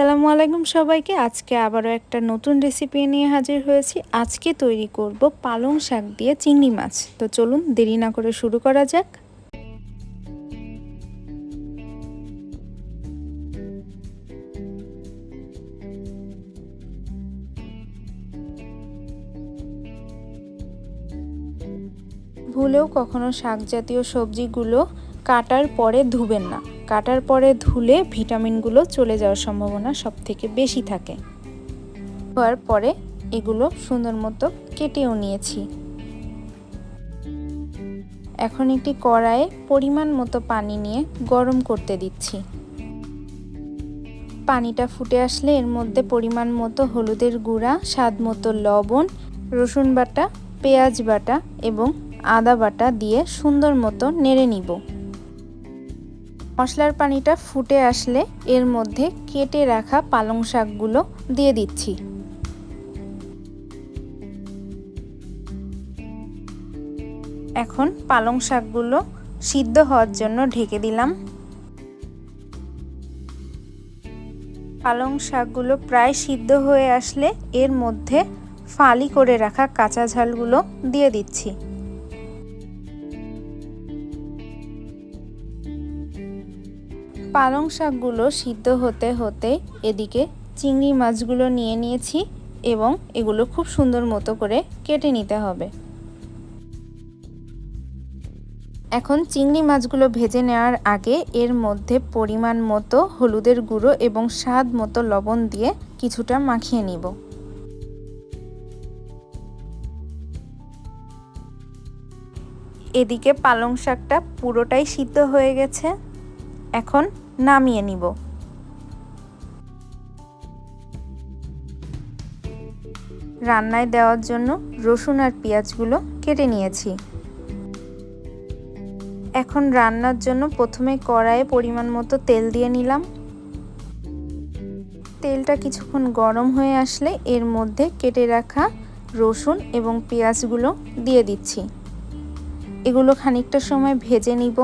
আসসালামু আলাইকুম সবাইকে। আজকে আবারও একটা নতুন রেসিপি নিয়ে হাজির হয়েছি। আজকে তৈরি করব পালং শাক দিয়ে চিংড়ি মাছ। তো চলুন দেরি না করে শুরু করা যাক। ভুলেও কখনো শাক জাতীয় সবজিগুলো কাটার পরে ধুবেন না। কাটার পরে ধুলে ভিটামিনগুলো চলে যাওয়ার সম্ভাবনা সব থেকে বেশি থাকে। হওয়ার পরে এগুলো সুন্দর মতো কেটেও নিয়েছি। এখন একটি কড়াইয়ে পরিমাণ মতো পানি নিয়ে গরম করতে দিচ্ছি। পানিটা ফুটে আসলে এর মধ্যে পরিমাণ মতো হলুদের গুঁড়া, স্বাদ মতো লবণ, রসুন বাটা, পেঁয়াজ বাটা এবং আদা বাটা দিয়ে সুন্দর মতো নেড়ে নিব। মশলার পানিটা ফুটে আসলে এর মধ্যে কেটে রাখা পালং শাকগুলো দিয়ে দিচ্ছি। এখন পালং শাকগুলো সিদ্ধ হওয়ার জন্য ঢেকে দিলাম। পালং শাকগুলো প্রায় সিদ্ধ হয়ে আসলে এর মধ্যে ফালি করে রাখা কাঁচা ঝালগুলো দিয়ে দিচ্ছি। পালং শাকগুলো সিদ্ধ হতে হতে এদিকে চিংড়ি মাছগুলো নিয়ে নিয়েছি এবং এগুলো খুব সুন্দর মতো করে কেটে নিতে হবে। এখন চিংড়ি মাছগুলো ভেজে নেওয়ার আগে এর মধ্যে পরিমাণ মতো হলুদের গুঁড়ো এবং স্বাদ মতো লবণ দিয়ে কিছুটা মাখিয়ে নিব। এদিকে পালং শাকটা পুরোটাই সিদ্ধ হয়ে গেছে। এখন নামিয়ে নিব। রান্নায় দেওয়ার জন্য রসুন আর পেঁয়াজগুলো কেটে নিয়েছি। এখন রান্নার জন্য প্রথমে কড়াইয়ে পরিমাণ মতো তেল দিয়ে নিলাম। তেলটা কিছুক্ষণ গরম হয়ে আসলে এর মধ্যে কেটে রাখা রসুন এবং পেঁয়াজগুলো দিয়ে দিচ্ছি। এগুলো খানিকটা সময় ভেজে নিব।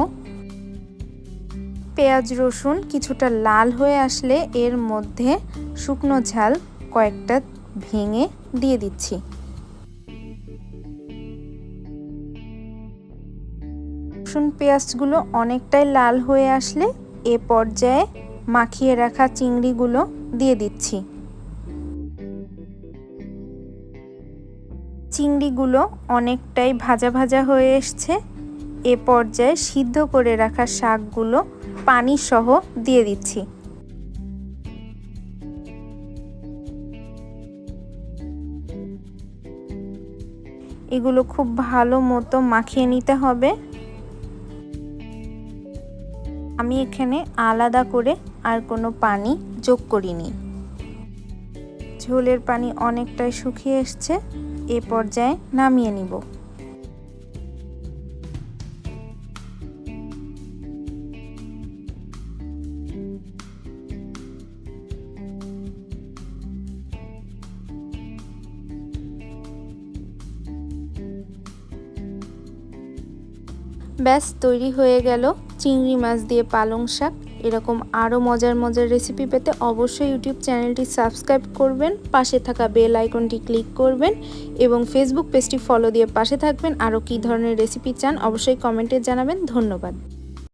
পেঁয়াজ রসুন কিছুটা লাল হয়ে আসলে এর মধ্যে শুকনো ঝাল কয়েকটা ভেঙে দিয়ে দিচ্ছি। রসুন পেঁয়াজগুলো অনেকটাই লাল হয়ে আসলে এ পর্যায়ে মাখিয়ে রাখা চিংড়িগুলো দিয়ে দিচ্ছি। চিংড়িগুলো অনেকটাই ভাজা ভাজা হয়ে এসছে। এ পর্যায়ে সিদ্ধ করে রাখা শাকগুলো পানি সহ দিয়ে দিচ্ছি। এগুলো খুব ভালো মতো মাখিয়ে নিতে হবে। আমি এখানে আলাদা করে আর কোনো পানি যোগ করিনি। ঝোলের পানি অনেকটাই শুকিয়ে এসছে, এ পর্যায়ে নামিয়ে নিব। ব্যাস, তৈরি হয়ে গেল চিংড়ি মাছ দিয়ে পালং শাক। এরকম আরও মজার মজার রেসিপি পেতে অবশ্যই ইউটিউব চ্যানেলটি সাবস্ক্রাইব করবেন, পাশে থাকা বেল আইকনটি ক্লিক করবেন এবং ফেসবুক পেজটি ফলো দিয়ে পাশে থাকবেন। আরও কী ধরনের রেসিপি চান অবশ্যই কমেন্টে জানাবেন। ধন্যবাদ।